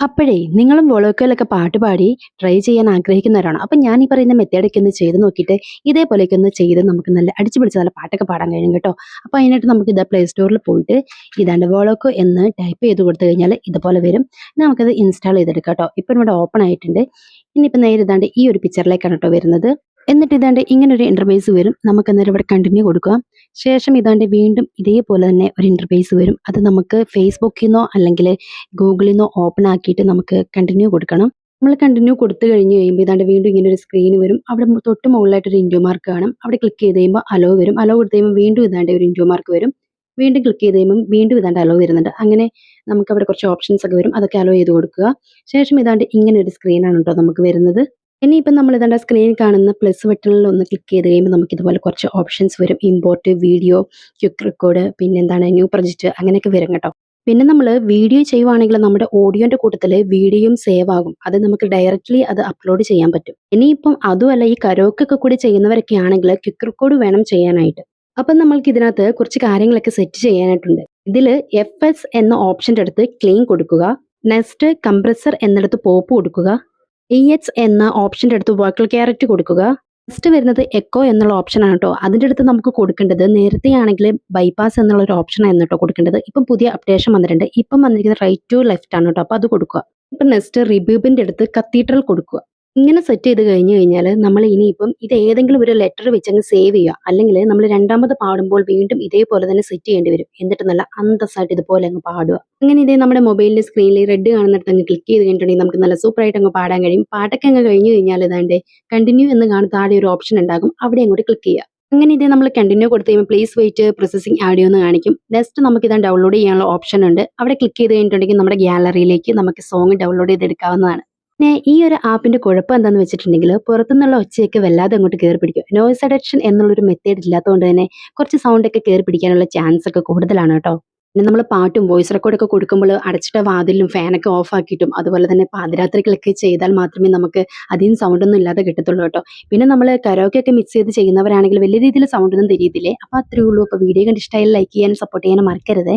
അപ്പോഴേ നിങ്ങളും വോളോക്കോയിലൊക്കെ പാട്ട് പാടി ട്രൈ ചെയ്യാൻ ആഗ്രഹിക്കുന്നവരാണ്. അപ്പം ഞാൻ ഈ പറയുന്ന മെത്തേഡൊക്കെ ഒന്ന് ചെയ്ത് നോക്കിയിട്ട് ഇതേപോലെയൊക്കെ ഒന്ന് ചെയ്ത് നമുക്ക് നല്ല അടിച്ചു പിടിച്ച് നല്ല പാട്ടൊക്കെ പാടാൻ കഴിയും കേട്ടോ. അപ്പോൾ അതിനായിട്ട് നമുക്ക് ഇത് പ്ലേ സ്റ്റോറിൽ പോയിട്ട് ഇതാണ്ട് വോളോക്കോ എന്ന് ടൈപ്പ് ചെയ്ത് കൊടുത്തു കഴിഞ്ഞാൽ ഇതുപോലെ വരും. നമുക്കത് ഇൻസ്റ്റാൾ ചെയ്തെടുക്കാം കേട്ടോ. ഇപ്പം ഇവിടെ ഓപ്പൺ ആയിട്ടുണ്ട്. ഇനിയിപ്പോൾ നേരെ ഇതാണ്ട് ഈ ഒരു പിക്ചറിലേക്കാണ് കേട്ടോ വരുന്നത്. എന്നിട്ട് ഇതാണ്ട് ഇങ്ങനെ ഒരു ഇന്റർഫേസ് വരും. നമുക്ക് അന്നേരം ഇവിടെ കണ്ടിന്യൂ കൊടുക്കുക. ശേഷം ഇതാണ്ട് വീണ്ടും ഇതേപോലെ തന്നെ ഒരു ഇന്റർഫേസ് വരും. അത് നമുക്ക് ഫേസ്ബുക്കിൽ നിന്നോ അല്ലെങ്കിൽ ഗൂഗിളിൽ നിന്നോ ഓപ്പൺ ആക്കിയിട്ട് നമുക്ക് കണ്ടിന്യൂ കൊടുക്കണം. നമ്മൾ കണ്ടിന്യൂ കൊടുത്തു കഴിഞ്ഞ് കഴിയുമ്പോൾ ഇതാണ്ട് വീണ്ടും ഇങ്ങനെ ഒരു സ്ക്രീൻ വരും. അവിടെ തൊട്ട് മുകളിലായിട്ട് ഒരു ഇൻഡ്യൂ മാർക്ക് കാണും. അവിടെ ക്ലിക്ക് ചെയ്ത് കഴിയുമ്പോൾ അലോ വരും. അലോ കൊടുത്ത് കഴിയുമ്പോൾ വീണ്ടും ഇതാണ്ട് ഒരു ഇൻഡ്യൂ മാർക്ക് വരും. വീണ്ടും ക്ലിക്ക് ചെയ്ത് കഴിയുമ്പോൾ വീണ്ടും ഇതാണ്ട് അലോ വരുന്നുണ്ട്. അങ്ങനെ നമുക്ക് അവിടെ കുറച്ച് ഓപ്ഷൻസ് ഒക്കെ വരും. അതൊക്കെ അലോ ചെയ്ത് കൊടുക്കുക. ശേഷം ഇതാണ്ട് ഇങ്ങനെ ഒരു സ്ക്രീനാണ് കേട്ടോ നമുക്ക് വരുന്നത്. ഇനിയിപ്പം നമ്മൾ ഇതാണ്ട് സ്ക്രീനിൽ കാണുന്ന പ്ലസ് ബട്ടണിൽ ഒന്ന് ക്ലിക്ക് ചെയ്ത് കഴിയുമ്പോൾ നമുക്ക് ഇതുപോലെ കുറച്ച് ഓപ്ഷൻസ് വരും. ഇമ്പോർട്ട് വീഡിയോ ക്വിക്ക് റെക്കോർഡ് പിന്നെ എന്താണ് ന്യൂ പ്രൊജക്റ്റ് അങ്ങനെയൊക്കെ വരും കേട്ടോ. പിന്നെ നമ്മൾ വീഡിയോ ചെയ്യുവാണെങ്കിൽ നമ്മുടെ ഓഡിയോന്റെ കൂട്ടത്തിൽ വീഡിയോയും സേവ് ആകും. അത് നമുക്ക് ഡയറക്റ്റ്ലി അത് അപ്ലോഡ് ചെയ്യാൻ പറ്റും. ഇനിയിപ്പം അതുമല്ല ഈ കരോക്കൊക്കെ കൂടി ചെയ്യുന്നവരൊക്കെ ആണെങ്കിൽ ക്വിക്ക് റെക്കോർഡ് വേണം ചെയ്യാനായിട്ട്. അപ്പം നമ്മൾക്ക് ഇതിനകത്ത് കുറച്ച് കാര്യങ്ങളൊക്കെ സെറ്റ് ചെയ്യാനായിട്ടുണ്ട്. ഇതിൽ എഫ് എസ് എന്ന ഓപ്ഷന്റെ അടുത്ത് ക്ലീൻ കൊടുക്കുക. നെക്സ്റ്റ് കംപ്രസർ എന്നിടത്ത് പോപ്പ് കൊടുക്കുക. ഇ എച്ച് എന്ന ഓപ്ഷന്റെ അടുത്ത് വോക്കൽ ക്യാരറ്റ് കൊടുക്കുക. നെക്സ്റ്റ് വരുന്നത് എക്കോ എന്നുള്ള ഓപ്ഷനാണ് കേട്ടോ അതിന്റെ അടുത്ത് നമുക്ക് കൊടുക്കേണ്ടത് നേരത്തെ ആണെങ്കിൽ ബൈപ്പാസ് എന്നുള്ള ഒരു ഓപ്ഷനാണ് കേട്ടോ കൊടുക്കേണ്ടത്. ഇപ്പം പുതിയ അപ്ഡേഷൻ വന്നിട്ടുണ്ട്. ഇപ്പം വന്നിരിക്കുന്നത് റൈറ്റ് ടു ലെഫ്റ്റ് ആണ് കേട്ടോ അപ്പോൾ അത് കൊടുക്കുക. ഇപ്പം നെക്സ്റ്റ് റിബ്യൂബിന്റെ അടുത്ത് കത്തീഡ്രൽ കൊടുക്കുക. ഇങ്ങനെ സെറ്റ് ചെയ്ത് കഴിഞ്ഞ് കഴിഞ്ഞാൽ നമ്മൾ ഇനിയിപ്പം ഇത് ഏതെങ്കിലും ഒരു ലെറ്റർ വെച്ച് അങ്ങ് സേവ് ചെയ്യുക. അല്ലെങ്കിൽ നമ്മൾ രണ്ടാമത് പാടുമ്പോൾ വീണ്ടും ഇതേപോലെ തന്നെ സെറ്റ് ചെയ്യേണ്ടി വരും. എന്നിട്ട് നല്ല അന്തസ്സായിട്ട് ഇതുപോലെ അങ്ങ് പാടുക. അങ്ങനെ ഇതേ നമ്മുടെ മൊബൈലിന്റെ സ്ക്രീനിൽ റെഡ് കാണുന്നിടത്ത് അങ്ങ് ക്ലിക്ക് ചെയ്ത് കഴിഞ്ഞിട്ടുണ്ടെങ്കിൽ നമുക്ക് നല്ല സൂപ്പറായിട്ട് അങ്ങ് പാടാൻ കഴിയും. പാട്ടൊക്കെ അങ്ങ് കഴിഞ്ഞ് കഴിഞ്ഞാൽ ഇതാണ്ട് കണ്ടിന്യൂ എന്ന് കാണുന്ന താഴെ ഒരു ഓപ്ഷൻ ഉണ്ടാകും. അവിടെ അങ്ങോട്ട് ക്ലിക്ക് ചെയ്യുക. അങ്ങനെ ഇതേ നമ്മൾ കണ്ടിന്യൂ കൊടുത്ത് കഴിയുമ്പോൾ പ്ലീസ് വെയിറ്റ് പ്രോസസ്സിംഗ് ആഡിയോ എന്ന് കാണിക്കും. നെക്സ്റ്റ് നമുക്ക് ഇതാണ് ഡൗൺലോഡ് ചെയ്യാനുള്ള ഓപ്ഷൻ ഉണ്ട്. അവിടെ ക്ലിക്ക് ചെയ്ത് കഴിഞ്ഞിട്ടുണ്ടെങ്കിൽ നമ്മുടെ ഗ്യാലറിയിലേക്ക് നമുക്ക് സോങ് ഡൗൺലോഡ് ചെയ്തെടുക്കാവുന്നതാണ്. പിന്നെ ഈ ഒരു ആപ്പിന്റെ കുഴപ്പം എന്താണെന്ന് വെച്ചിട്ടുണ്ടെങ്കിൽ പുറത്തുനിന്നുള്ള ഒച്ചയൊക്കെ വല്ലാതെ അങ്ങോട്ട് കയറി പിടിക്കും. നോയ്സ് അഡക്ഷൻ എന്നുള്ളൊരു മെത്തേഡ് ഇല്ലാത്തതുകൊണ്ട് തന്നെ കുറച്ച് സൗണ്ട് ഒക്കെ കയറി പിടിക്കാനുള്ള ചാൻസ് ഒക്കെ കൂടുതലാണ് കേട്ടോ. പിന്നെ നമ്മൾ പാട്ടും വോയിസ് റെക്കോർഡൊക്കെ കൊടുക്കുമ്പോൾ അടച്ചിട്ട വാതിലും ഫാനൊക്കെ ഓഫ് ആക്കിയിട്ടും അതുപോലെ തന്നെ പാതിരാത്രികളൊക്കെ ചെയ്താൽ മാത്രമേ നമുക്ക് അധികം സൗണ്ടൊന്നും ഇല്ലാതെ കിട്ടത്തുള്ളൂ കേട്ടോ. പിന്നെ നമ്മൾ കരോക്കെ ഒക്കെ മിക്സ് ചെയ്ത് ചെയ്യുന്നവരാണെങ്കിൽ വലിയ രീതിയിൽ സൗണ്ട് ഒന്നും തിരിയത്തില്ലേ അപ്പോൾ അത്രയേ ഉള്ളൂ. അപ്പോൾ വീഡിയോ കണ്ട് ഇഷ്ടമായി ലൈക്ക് ചെയ്യാനും സപ്പോർട്ട് ചെയ്യാനും മറക്കരുതേ.